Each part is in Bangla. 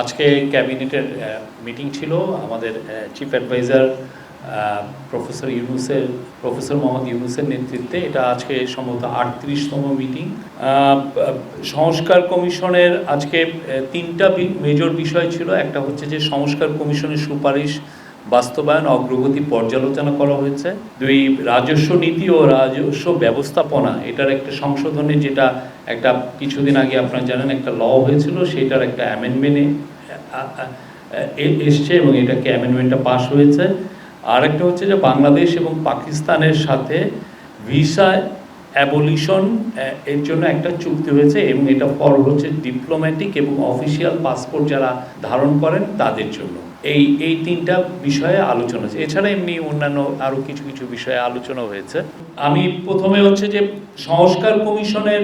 আজকে ক্যাবিনেটের মিটিং ছিল। আমাদের চিফ অ্যাডভাইজার প্রফেসর ইউনুসের প্রফেসর মোহাম্মদ ইউনুসের নেতৃত্বে এটা আজকে সম্ভবত আটত্রিশতম মিটিং সংস্কার কমিশনের আজকে তিনটা মেজর বিষয় ছিল। একটা হচ্ছে যে, সংস্কার কমিশনের সুপারিশ বাস্তবায়ন, অগ্রগতি পর্যালোচনা করা হয়েছে। দুই, রাজস্ব নীতি ও রাজস্ব ব্যবস্থাপনা, এটার একটা সংশোধনে যেটা একটা কিছুদিন আগে আপনারা জানেন একটা ল হয়েছিল সেটার একটা অ্যামেন্ডমেন্টে এসছে এবং এটাকে অ্যামেন্ডমেন্টটা পাশ হয়েছে। আর একটা হচ্ছে যে বাংলাদেশ এবং পাকিস্তানের সাথে ভিসা অ্যাবলিশন এর জন্য একটা চুক্তি হয়েছে এবং এটা ফর হচ্ছে ডিপ্লোম্যাটিক এবং অফিসিয়াল পাসপোর্ট যারা ধারণ করেন তাদের জন্য। এই এই তিনটা বিষয়ে আলোচনা হয়েছে। এছাড়া এমনি অন্যান্য আরও কিছু কিছু বিষয়ে আলোচনা হয়েছে। আমি প্রথমে হচ্ছে যে সংস্কার কমিশনের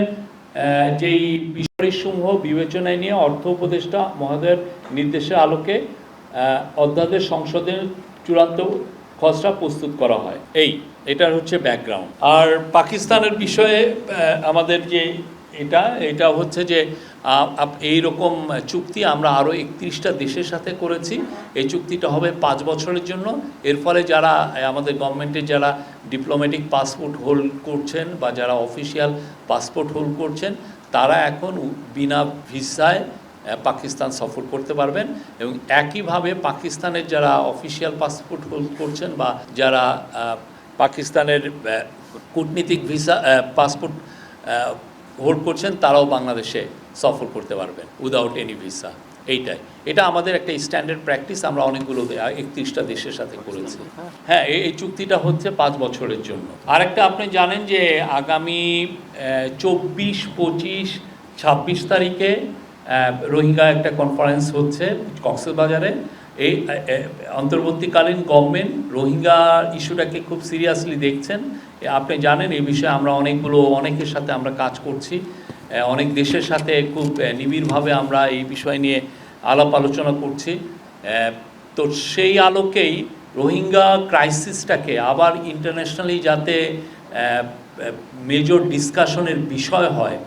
যেই বিষয়সমূহ বিবেচনায় নিয়ে অর্থ উপদেষ্টা মহোদয়ের নির্দেশের আলোকে অধ্যাদেশ সংসদের চূড়ান্ত খসড়া প্রস্তুত করা হয়। এই, এটার হচ্ছে ব্যাকগ্রাউন্ড আর পাকিস্তানের বিষয়ে আমাদের যে এটা এটা হচ্ছে যে এই রকম চুক্তি আমরা আরও একত্রিশটা দেশের সাথে করেছি। এই চুক্তিটা হবে পাঁচ বছরের জন্য। এর ফলে যারা আমাদের গভর্নমেন্টের যারা ডিপ্লোম্যাটিক পাসপোর্ট হোল্ড করছেন বা যারা অফিসিয়াল পাসপোর্ট হোল্ড করছেন, তারা এখন বিনা ভিসায় পাকিস্তান সফর করতে পারবেন এবং একইভাবে পাকিস্তানের যারা অফিসিয়াল পাসপোর্ট হোল্ড করছেন বা যারা পাকিস্তানের কূটনীতিক ভিসা পাসপোর্ট হোল্ড করছেন, তারাও বাংলাদেশে সফর করতে পারবেন উইদাউট এনি ভিসা এইটাই। এটা আমাদের একটা স্ট্যান্ডার্ড প্র্যাকটিস আমরা অনেকগুলো একত্রিশটা দেশের সাথে করেছি। হ্যাঁ এই চুক্তিটা হচ্ছে পাঁচ বছরের জন্য। আরেকটা আপনি জানেন যে আগামী চব্বিশ, পঁচিশ, ছাব্বিশ তারিখে রোহিঙ্গা একটা কনফারেন্স হচ্ছে কক্সবাজারে। এই অন্তর্বর্তীকালীন গভর্নমেন্ট রোহিঙ্গা ইস্যুটাকে খুব সিরিয়াসলি দেখছেন। আপনি জানেন এই বিষয়ে আমরা অনেকগুলো, অনেকের সাথে আমরা কাজ করছি। অনেক দেশের সাথে খুব নিবিড়ভাবে আমরা এই বিষয় নিয়ে আলাপ আলোচনা করছি। তো সেই আলোকেই রোহিঙ্গা ক্রাইসিসটাকে আবার ইন্টারন্যাশনালি যাতে মেজর ডিসকাশনের বিষয় হয়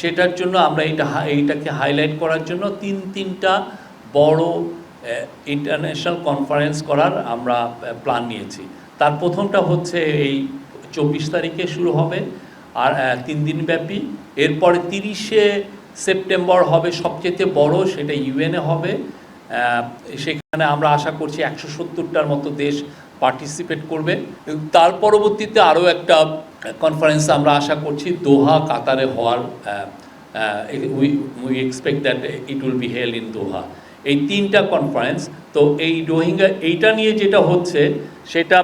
সেটার জন্য আমরা এটা এইটাকে হাইলাইট করার জন্য তিন, তিনটা বড় ইন্টারন্যাশনাল কনফারেন্স করার আমরা প্ল্যান নিয়েছি। তার প্রথমটা হচ্ছে এই চব্বিশ তারিখে শুরু হবে, আর তিন দিন ব্যাপী। এরপরে তিরিশে সেপ্টেম্বর হবে সবচেয়ে বড়, সেটা ইউএনএ হবে। সেখানে আমরা আশা করছি একশো সত্তরটার মতো দেশ পার্টিসিপেট করবে। তার পরবর্তীতে আরও একটা কনফারেন্স আমরা আশা করছি দোহা কাতারে হওয়ার we we expect that it will be held in Doha. এই তিনটা কনফারেন্স তো এই রোহিঙ্গা, এইটা নিয়ে যেটা হচ্ছে, সেটা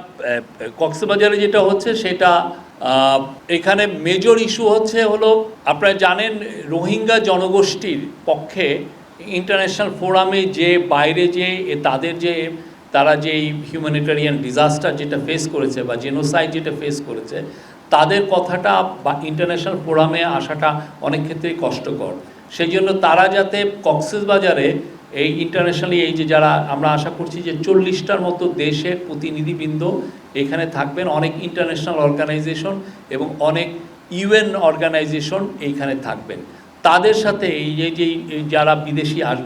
কক্সবাজারে যেটা হচ্ছে, সেটা এখানে মেজর ইস্যু হচ্ছে হলো, আপনারা জানেন রোহিঙ্গা জনগোষ্ঠীর পক্ষে ইন্টারন্যাশনাল ফোরামে যে বাইরে যে তাদের যে, তারা যে হিউম্যানিটারিয়ান ডিজাস্টার যেটা ফেস করেছে বা জেনোসাইড যেটা ফেস করেছে তাদের কথাটা বা ইন্টারন্যাশনাল ফোরামে আসাটা অনেক ক্ষেত্রেই কষ্টকর। সেই জন্য তারা যাতে কক্সেস বাজারে এই ইন্টারন্যাশনালি এই যে যারা আমরা আশা করছি যে চল্লিশটার মতো দেশের প্রতিনিধিবৃন্দ এখানে থাকবেন, অনেক ইন্টারন্যাশনাল অর্গানাইজেশন এবং অনেক ইউএন অর্গানাইজেশন এইখানে থাকবেন। তাদের সাথে এই যে, যারা বিদেশি আসবে